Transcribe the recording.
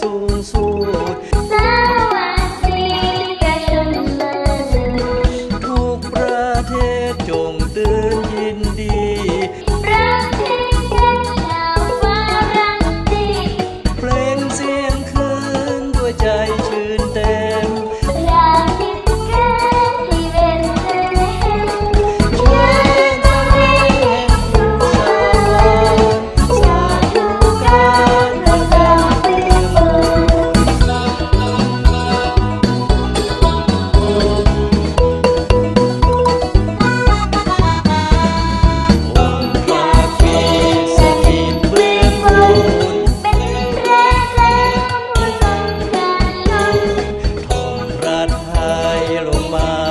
สู้สู้สวัสดีประชาชนทุกประเทศจงตื่นยินดีประเทศเราว่ารังดีเพลงเสียงคืนด้วยใจ tomar.